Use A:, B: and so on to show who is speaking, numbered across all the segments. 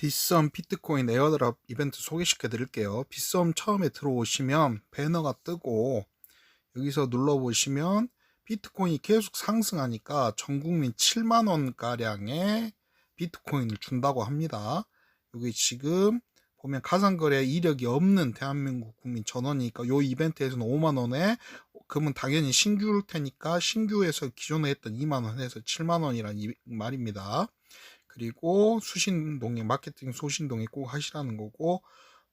A: 빗썸 비트코인 에어드랍 이벤트 소개시켜 드릴게요. 빗썸 처음에 들어오시면 배너가 뜨고 여기서 눌러보시면 비트코인이 계속 상승하니까 전 국민 7만 원 가량의 비트코인을 준다고 합니다. 여기 지금 보면 가상거래 이력이 없는 대한민국 국민 전원이니까 요 이벤트에서는 5만 원에 그러면 당연히 신규일 테니까 신규에서 기존에 했던 2만 원에서 7만 원이란 이 말입니다. 그리고 수신동에 마케팅 소신동에 꼭 하시라는 거고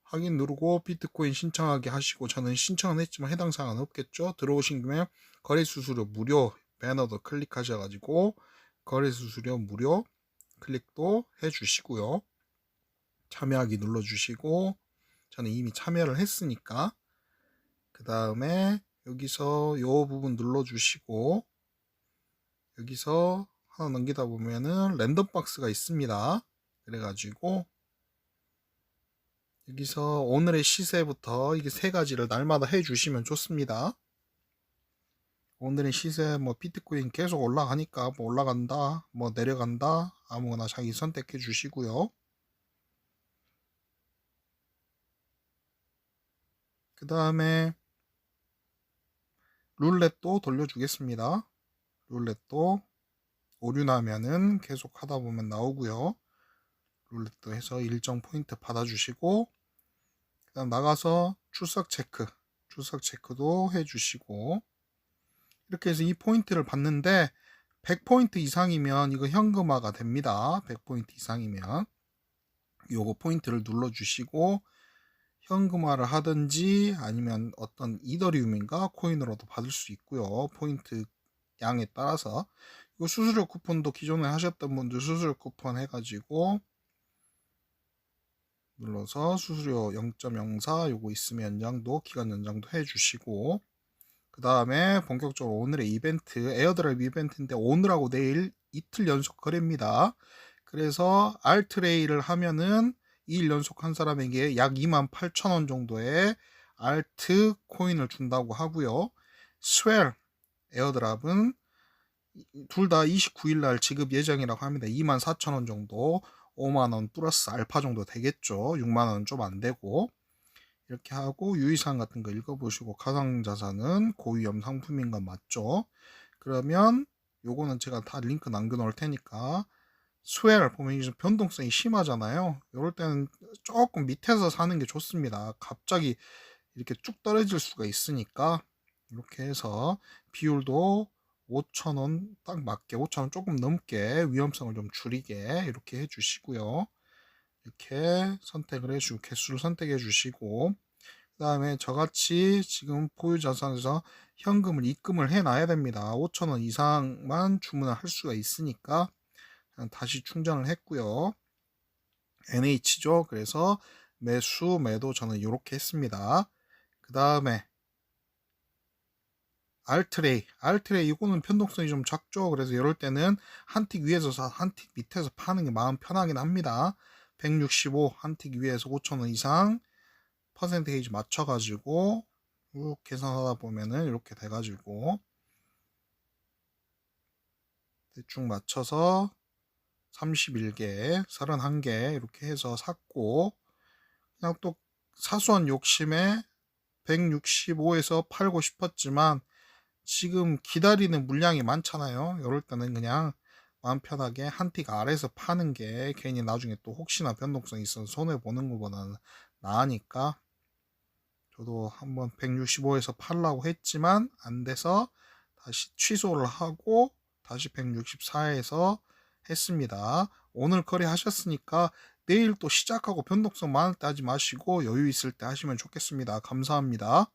A: 확인 누르고 비트코인 신청하게 하시고 저는 신청은 했지만 해당 사항은 없겠죠. 들어오신 김에 거래 수수료 무료 배너도 클릭하셔가지고 거래 수수료 무료 클릭도 해주시고요. 참여하기 눌러주시고 저는 이미 참여를 했으니까 그 다음에 여기서 요 부분 눌러주시고 여기서 하나 넘기다 보면은 랜덤 박스가 있습니다. 그래가지고 여기서 오늘의 시세부터 이게 세 가지를 날마다 해주시면 좋습니다. 오늘의 시세 뭐 비트코인 계속 올라가니까 뭐 올라간다 뭐 내려간다 아무거나 자기 선택해 주시고요. 그 다음에 룰렛도 돌려주겠습니다. 룰렛도 오류 나면은 계속 하다 보면 나오고요. 룰렛도 해서 일정 포인트 받아주시고 그 다음 나가서 출석 체크 출석 체크도 해주시고 이렇게 해서 이 포인트를 받는데 100포인트 이상이면 이거 현금화가 됩니다. 100포인트 이상이면 요거 포인트를 눌러주시고 현금화를 하든지 아니면 어떤 이더리움인가 코인으로도 받을 수 있고요. 포인트 양에 따라서 이거 수수료 쿠폰도 기존에 하셨던 분들 수수료 쿠폰 해가지고 눌러서 수수료 0.04 요거 있으면 연장도 기간 연장도 해주시고 그 다음에 본격적으로 오늘의 이벤트 에어드랍 이벤트인데 오늘하고 내일 이틀 연속 거래입니다. 그래서 알트레이를 하면은 2일 연속 한 사람에게 약 2만 8천 원 정도의 알트 코인을 준다고 하고요. 스웰 에어드랍은 둘 다 29일 날 지급 예정이라고 합니다. 2만 4천 원 정도 5만 원 플러스 알파 정도 되겠죠. 6만 원은 좀안 되고 이렇게 하고 유의사항 같은 거 읽어보시고 가상자산은 고위험 상품인 건 맞죠? 그러면 요거는 제가 다 링크 남겨놓을 테니까 스웰 보면 이제 변동성이 심하잖아요. 이럴 때는 조금 밑에서 사는 게 좋습니다. 갑자기 이렇게 쭉 떨어질 수가 있으니까 이렇게 해서 비율도 5,000원 딱 맞게 5,000원 조금 넘게 위험성을 좀 줄이게 이렇게 해주시고요. 이렇게 선택을 해주고 개수를 선택해 주시고 그 다음에 저같이 지금 보유자산에서 현금을 입금을 해 놔야 됩니다. 5,000원 이상만 주문을 할 수가 있으니까 다시 충전을 했고요. NH죠. 그래서 매수 매도 저는 이렇게 했습니다. 그 다음에 알트레이, 알트레이 이거는 편동성이 좀 작죠. 그래서 이럴 때는 한 틱 위에서 사, 한틱 밑에서 파는 게 마음 편하긴 합니다. 165 한 틱 위에서 5천원 이상 퍼센테이지 맞춰가지고 쭉 계산하다 보면은 이렇게 돼가지고 대충 맞춰서 31개, 31개 이렇게 해서 샀고 그냥 또 사소한 욕심에 165에서 팔고 싶었지만 지금 기다리는 물량이 많잖아요. 이럴 때는 그냥 마음 편하게 한 틱 아래에서 파는 게 괜히 나중에 또 혹시나 변동성이 있어서 손해 보는 것보다는 나으니까 저도 한번 165에서 팔라고 했지만 안 돼서 다시 취소를 하고 다시 164에서 했습니다. 오늘 거래 하셨으니까 내일 또 시작하고 변동성 많을 때 하지 마시고 여유 있을 때 하시면 좋겠습니다. 감사합니다.